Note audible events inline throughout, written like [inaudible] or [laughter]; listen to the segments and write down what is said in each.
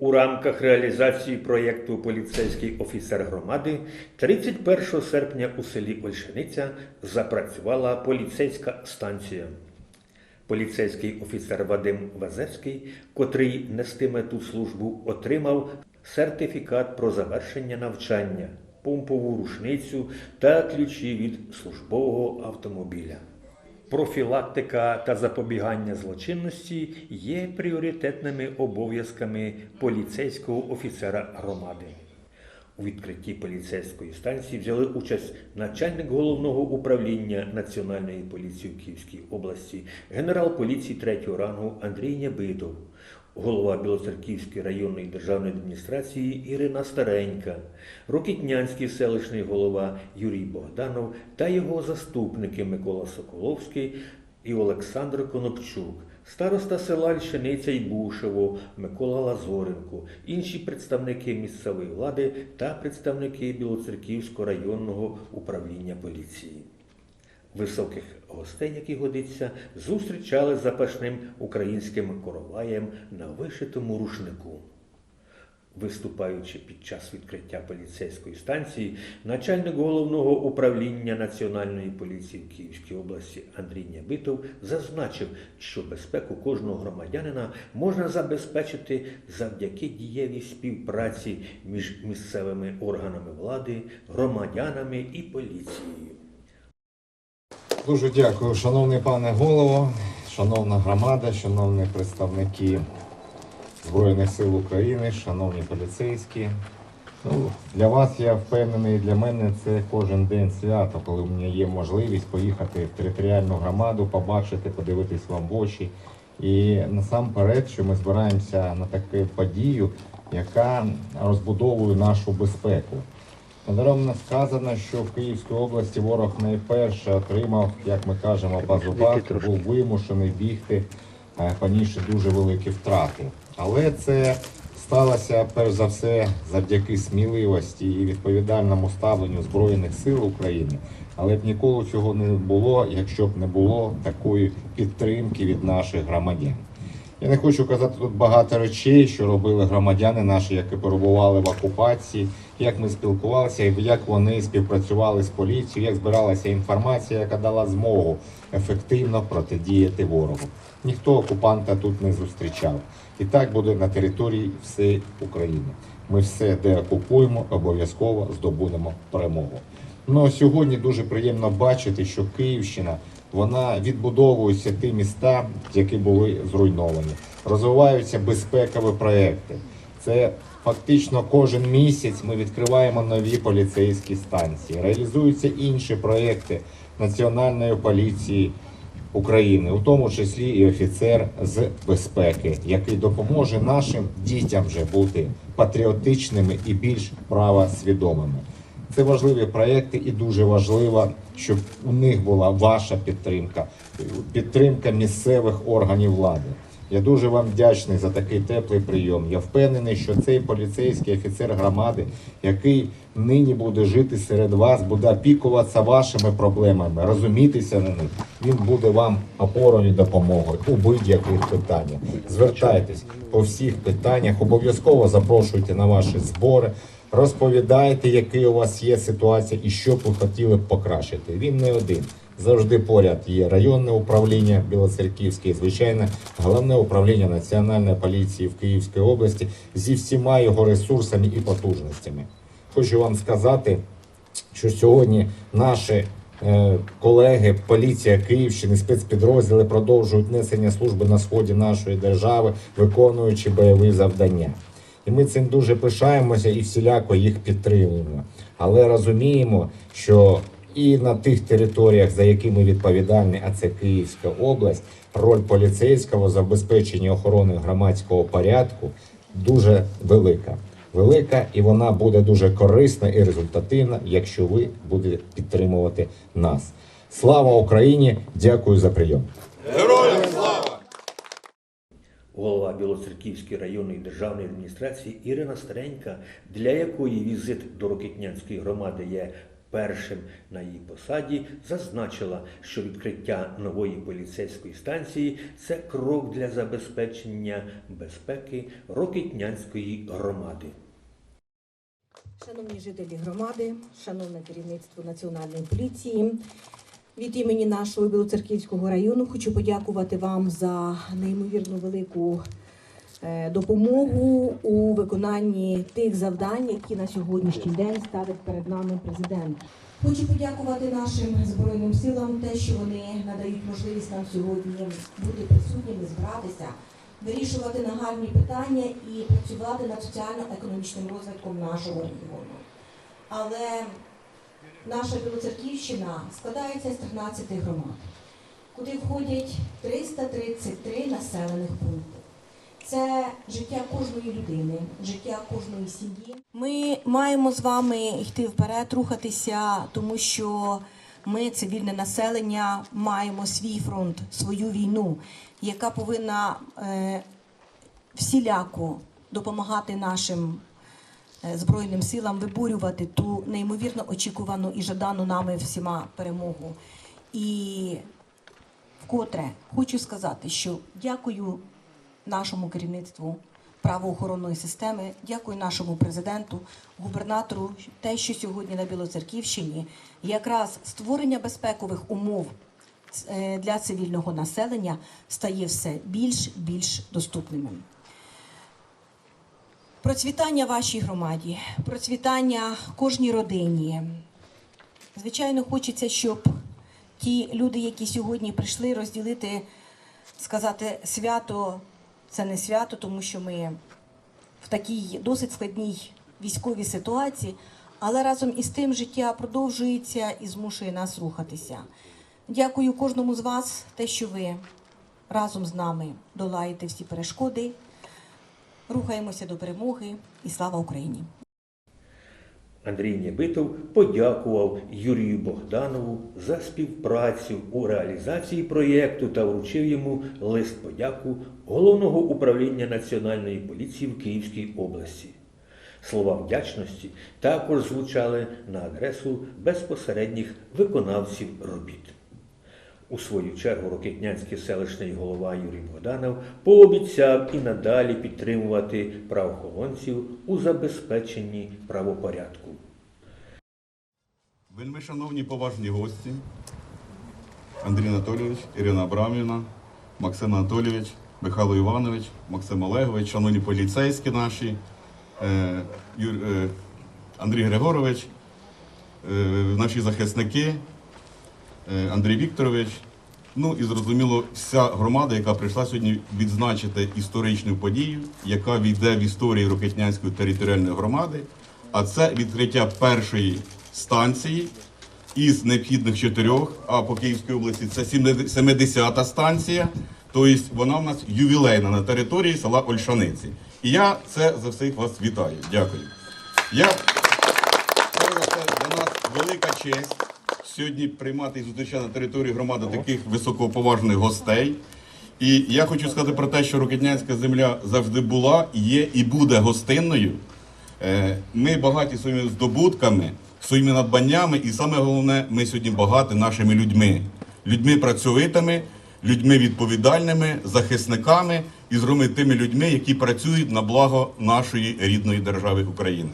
У рамках реалізації проєкту Поліцейський офіцер громади 31 серпня у селі Ольшаниця запрацювала поліцейська станція. Поліцейський офіцер Вадим Вазецький, котрий нестиме ту службу, отримав сертифікат про завершення навчання, помпову рушницю та ключі від службового автомобіля. Профілактика та запобігання злочинності є пріоритетними обов'язками поліцейського офіцера громади. У відкритті поліцейської станції взяли участь начальник головного управління Національної поліції в Київській області, генерал поліції третього рангу Андрій Нябитов, голова Білоцерківської районної державної адміністрації Ірина Старенька, Рокітнянський селищний голова Юрій Богданов та його заступники Микола Соколовський і Олександр Конопчук, староста села Льшениця й Бушево Микола Лазоренко, інші представники місцевої влади та представники Білоцерківського районного управління поліції. Високих гостей, як і годиться, зустрічали запашним українським короваєм на вишитому рушнику. Виступаючи під час відкриття поліцейської станції, начальник головного управління Національної поліції в Київській області Андрій Нябитов зазначив, що безпеку кожного громадянина можна забезпечити завдяки дієвій співпраці між місцевими органами влади, громадянами і поліцією. Дуже дякую, шановний пане голово, шановна громада, шановні представники Збройних сил України, шановні поліцейські. Ну, для вас я впевнений, для мене це кожен день свято, коли у мене є можливість поїхати в територіальну громаду, побачити, подивитись вам в очі. І насамперед, що ми збираємося на таку подію, яка розбудовує нашу безпеку. Недаремно сказано, що в Київській області ворог найперше отримав, як ми кажемо, базубак, був вимушений бігти, е, понісши дуже великі втрати. Але це сталося перш за все завдяки сміливості і відповідальному ставленню Збройних сил України. Але б ніколи цього не було, якщо б не було такої підтримки від наших громадян. Я не хочу казати тут багато речей, що робили громадяни наші, які перебували в окупації, як ми спілкувалися, як вони співпрацювали з поліцією, як збиралася інформація, яка дала змогу ефективно протидіяти ворогу. Ніхто окупанта тут не зустрічав. І так буде на території всієї України. Ми все, де окупуємо, обов'язково здобудемо перемогу. Ну сьогодні дуже приємно бачити, що Київщина вона відбудовується ті міста, які були зруйновані. Розвиваються безпекові проекти. Це фактично кожен місяць ми відкриваємо нові поліцейські станції. Реалізуються інші проекти Національної поліції України, у тому числі і офіцер з безпеки, який допоможе нашим дітям вже бути патріотичними і більш правосвідомими. Це важливі проекти, і дуже важливо, щоб у них була ваша підтримка, підтримка місцевих органів влади. Я дуже вам вдячний за такий теплий прийом. Я впевнений, що цей поліцейський офіцер громади, який нині буде жити серед вас, буде опікуватися вашими проблемами, розумітися на них. Він буде вам опорою допомогою у будь-яких питаннях. Звертайтесь по всіх питаннях, обов'язково запрошуйте на ваші збори. Розповідайте, які у вас є ситуація і що б ви хотіли б покращити. Він не один. Завжди поряд є районне управління Білоцерківське, і, звичайно, головне управління Національної поліції в Київській області зі всіма його ресурсами і потужностями. Хочу вам сказати, що сьогодні наші е, колеги, поліція Київщини, спецпідрозділи продовжують несення служби на сході нашої держави, виконуючи бойові завдання. І ми цим дуже пишаємося і всіляко їх підтримуємо. Але розуміємо, що і на тих територіях, за які ми відповідальні, а це Київська область, роль поліцейського в забезпеченні охорони громадського порядку дуже велика. Велика і вона буде дуже корисна і результативна, якщо ви будете підтримувати нас. Слава Україні! Дякую за прийом. Героям! Голова Білоцерківської районної державної адміністрації Ірина Старенька, для якої візит до Рокитнянської громади є Першим на її посаді зазначила, що відкриття нової поліцейської станції це крок для забезпечення безпеки Рокитнянської громади. Шановні жителі громади, шановне керівництво Національної поліції, від імені нашого Білоцерківського району хочу подякувати вам за неймовірно велику допомогу у виконанні тих завдань, які на сьогоднішній день ставить перед нами президент. Хочу подякувати нашим збройним силам, те, що вони надають можливість нам сьогодні бути присутніми, збиратися, вирішувати нагальні питання і працювати над соціально-економічним розвитком нашого регіону. Але наша Білоцерківщина складається з 13 громад, куди входять 333 населених пункти. Це життя кожної людини, життя кожної сім'ї. Ми маємо з вами йти вперед, рухатися, тому що ми, цивільне населення, маємо свій фронт, свою війну, яка повинна е, всіляко допомагати нашим е, Збройним силам виборювати ту неймовірно очікувану і жадану нами всіма перемогу. І вкотре хочу сказати, що дякую нашому керівництву правоохоронної системи, дякую нашому президенту, губернатору, те, що сьогодні на Білоцерківщині якраз створення безпекових умов е, для цивільного населення стає все більш більш доступним. Процвітання вашій громаді, процвітання кожній родині. Звичайно, хочеться, щоб ті люди, які сьогодні прийшли розділити, сказати свято, це не свято, тому що ми в такій досить складній військовій ситуації, але разом із тим життя продовжується і змушує нас рухатися. Дякую кожному з вас, те, що ви разом з нами долаєте всі перешкоди. Рухаємося до перемоги і слава Україні! Андрій Нєбитов подякував Юрію Богданову за співпрацю у реалізації проєкту та вручив йому лист подяку Головного управління Національної поліції в Київській області. Слова вдячності також звучали на адресу безпосередніх виконавців робіт. У свою чергу Рокитнянський селищний голова Юрій Богданов пообіцяв і надалі підтримувати правоохоронців у забезпеченні правопорядку. Вельми шановні поважні гості, Андрій Анатолійович, Ірина Абрамівна, Максим Анатолійович, Михайло Іванович, Максим Олегович, шановні поліцейські наші, е, е, Андрій Григорович, е, наші захисники, Андрій Вікторович. Ну і зрозуміло, вся громада, яка прийшла сьогодні відзначити історичну подію, яка війде в історію Рокетнянської територіальної громади, а це відкриття першої станції із необхідних чотирьох, а по Київській області це 70-та станція, тобто вона в нас ювілейна на території села Ольшаниці. І я це за всіх вас вітаю. Дякую. Я за для нас велика честь сьогодні приймати і зустрічати на території громади таких високоповажних гостей. І я хочу сказати про те, що Рокетнянська земля завжди була, є і буде гостинною. Е, Ми багаті своїми здобутками, своїми надбаннями, і саме головне, ми сьогодні багаті нашими людьми, людьми працьовитими, людьми відповідальними, захисниками і зробимо тими людьми, які працюють на благо нашої рідної держави України.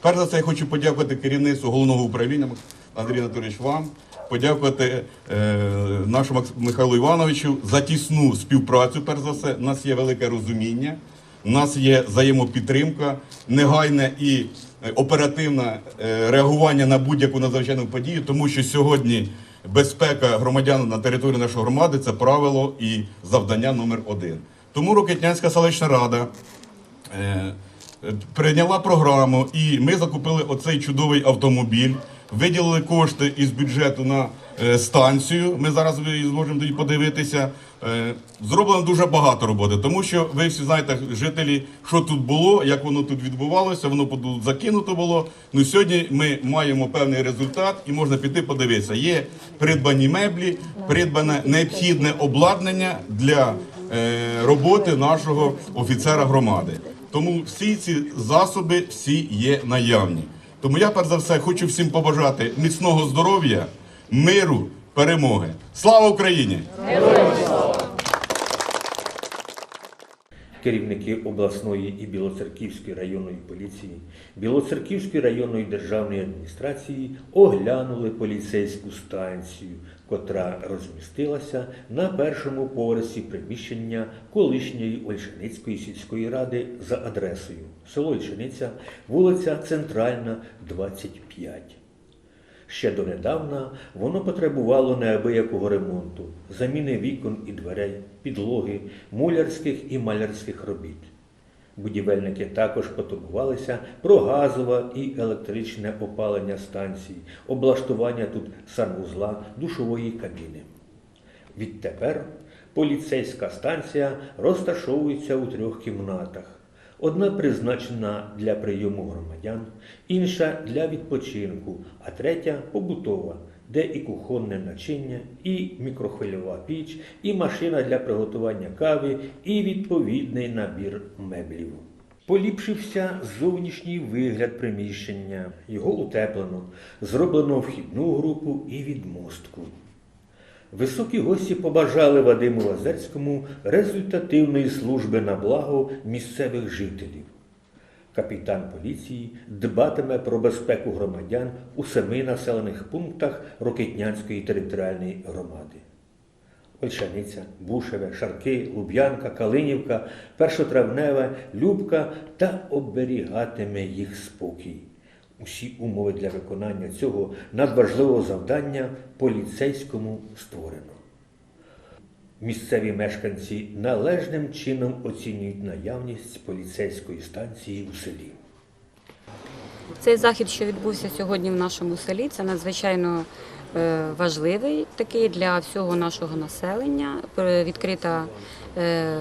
Перш за все, я хочу подякувати керівництву головного управління Андрій Анатолійович вам, подякувати е, нашому Михайлу Івановичу за тісну співпрацю. Перш за все, у нас є велике розуміння, у нас є взаємопідтримка, негайне і е, оперативне е, реагування на будь-яку надзвичайну подію, тому що сьогодні безпека громадян на території нашої громади це правило і завдання номер один. Тому Рокетнянська селищна рада. е, прийняла програму, і ми закупили оцей чудовий автомобіль, виділили кошти із бюджету на е, станцію. Ми зараз зможемо тоді подивитися. Е, Зроблено дуже багато роботи, тому що ви всі знаєте, жителі, що тут було, як воно тут відбувалося, воно тут закинуто було. Ну сьогодні ми маємо певний результат і можна піти подивитися. Є придбані меблі, придбане необхідне обладнання для е, роботи нашого офіцера громади. Тому всі ці засоби всі є наявні. Тому я перш за все хочу всім побажати міцного здоров'я, миру, перемоги. Слава Україні! Керівники обласної і Білоцерківської районної поліції, Білоцерківської районної державної адміністрації оглянули поліцейську станцію, котра розмістилася на першому поверсі приміщення колишньої Ольшаницької сільської ради за адресою село Ольшаниця, вулиця Центральна, 25. Ще донедавна воно потребувало неабиякого ремонту, заміни вікон і дверей, підлоги, мулярських і малярських робіт. Будівельники також потурбувалися про газове і електричне опалення станції, облаштування тут санвузла, душової кабіни. Відтепер поліцейська станція розташовується у трьох кімнатах. Одна призначена для прийому громадян, інша для відпочинку, а третя побутова, де і кухонне начиння, і мікрохвильова піч, і машина для приготування кави, і відповідний набір меблів. Поліпшився зовнішній вигляд приміщення. Його утеплено, зроблено вхідну групу і відмостку. Високі гості побажали Вадиму Лазерському результативної служби на благо місцевих жителів. Капітан поліції дбатиме про безпеку громадян у семи населених пунктах Рокитнянської територіальної громади. Ольшаниця, Бушеве, Шарки, Луб'янка, Калинівка, Першотравневе, Любка та оберігатиме їх спокій. Усі умови для виконання цього надважливого завдання поліцейському створено. Місцеві мешканці належним чином оцінюють наявність поліцейської станції у селі. Цей захід, що відбувся сьогодні в нашому селі, це надзвичайно е, важливий такий для всього нашого населення. Е, Відкрита е,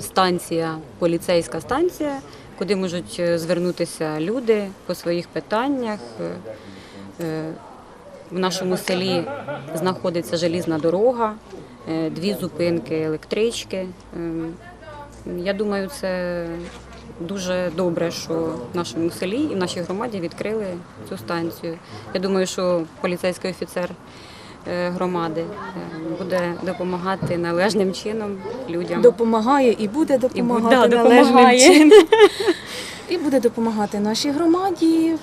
станція, поліцейська станція, куди можуть звернутися люди по своїх питаннях. В нашому селі знаходиться желізна дорога, е, дві зупинки електрички. Ем, Я думаю, це дуже добре, що в нашому селі і в нашій громаді відкрили цю станцію. Я думаю, що поліцейський офіцер е, громади е, буде допомагати належним чином людям. допомагає і буде І буде- допомагати да, належним допомагає. чином. [laughs] І буде допомагати нашій громаді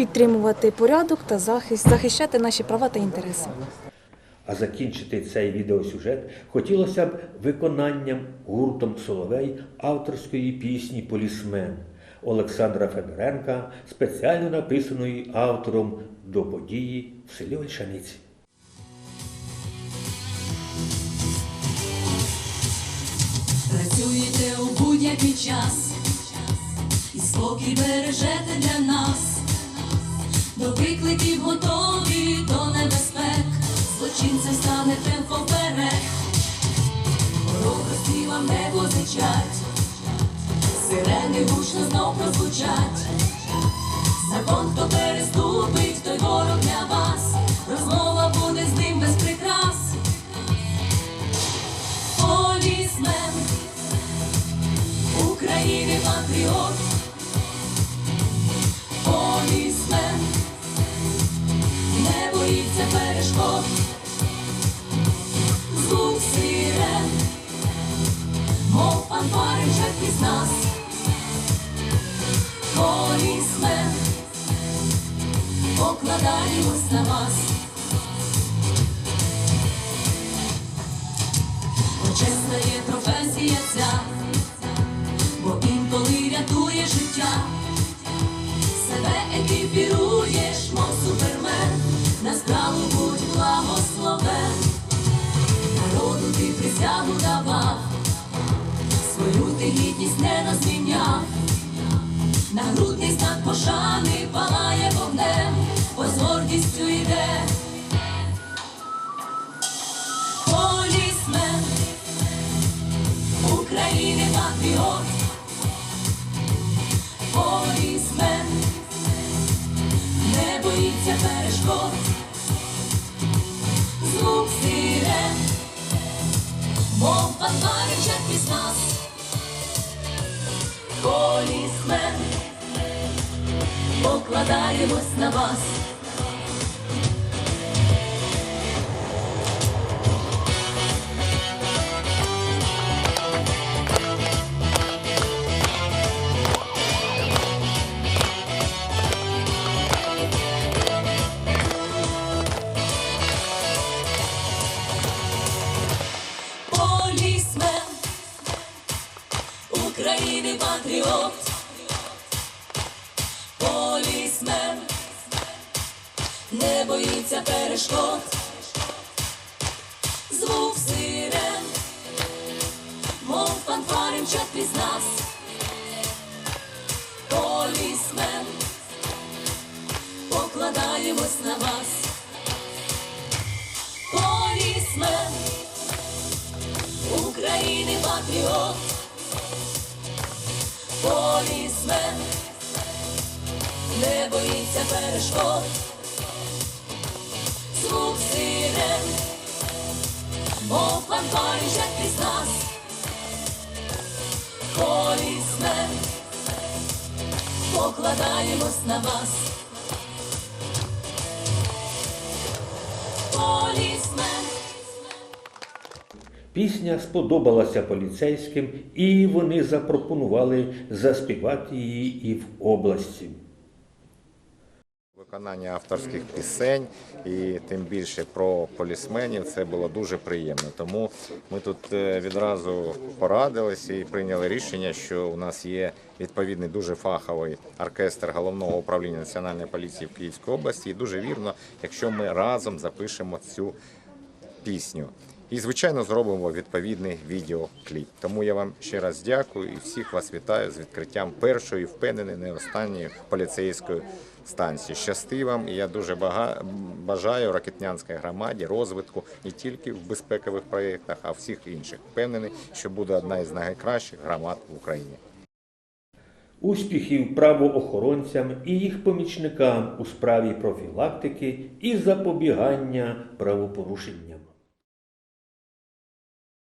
підтримувати порядок та захист, захищати наші права та інтереси. А закінчити цей відеосюжет хотілося б виконанням гуртом Соловей авторської пісні Полісмен Олександра Федоренка, спеціально написаної автором до події в селі Ольшаниці. Працюєте у будь-який час і спокій бережете для нас. До викликів готові до небезпек, злочинцем станете поперек. Ворогості вам не позичать, сирени гучно знов прозвучать. Закон, хто переступить, той ворог для вас. Розмова буде з ним без прикрас. Полісмен України патріот, перешкод, звук сирен, мов вже крізь нас, полісмен, покладаємось на вас. Почесна є професія ця, присягу давав, свою ти гідність не розміняв, нагрудний знак пошани палає вогнем, бо з гордістю йде. Полісмен України патріот, полісмен, не боїться перешкод, крізь нас, полісмен, покладаємось на вас. Покладаємось на вас. Полісмен України патріот. Полісмен не боїться перешкод. Звук сирен, мов фанфарі вже нас. Полісмен, покладаємось на вас. Пісня сподобалася поліцейським, і вони запропонували заспівати її і в області. Виконання авторських пісень і тим більше про полісменів це було дуже приємно. Тому ми тут е, відразу порадилися і прийняли рішення, що у нас є відповідний дуже фаховий оркестр головного управління національної поліції в Київській області. І дуже вірно, якщо ми разом запишемо цю пісню. І, звичайно, зробимо відповідний відеокліп. Тому я вам ще раз дякую і всіх вас вітаю з відкриттям першої, впевнений, не останньої поліцейської станції. Щасти вам, і я дуже бажаю ракетнянській громаді розвитку не тільки в безпекових проєктах, а всіх інших. Впевнений, що буде одна із найкращих громад в Україні. Успіхів правоохоронцям і їх помічникам у справі профілактики і запобігання правопорушенням.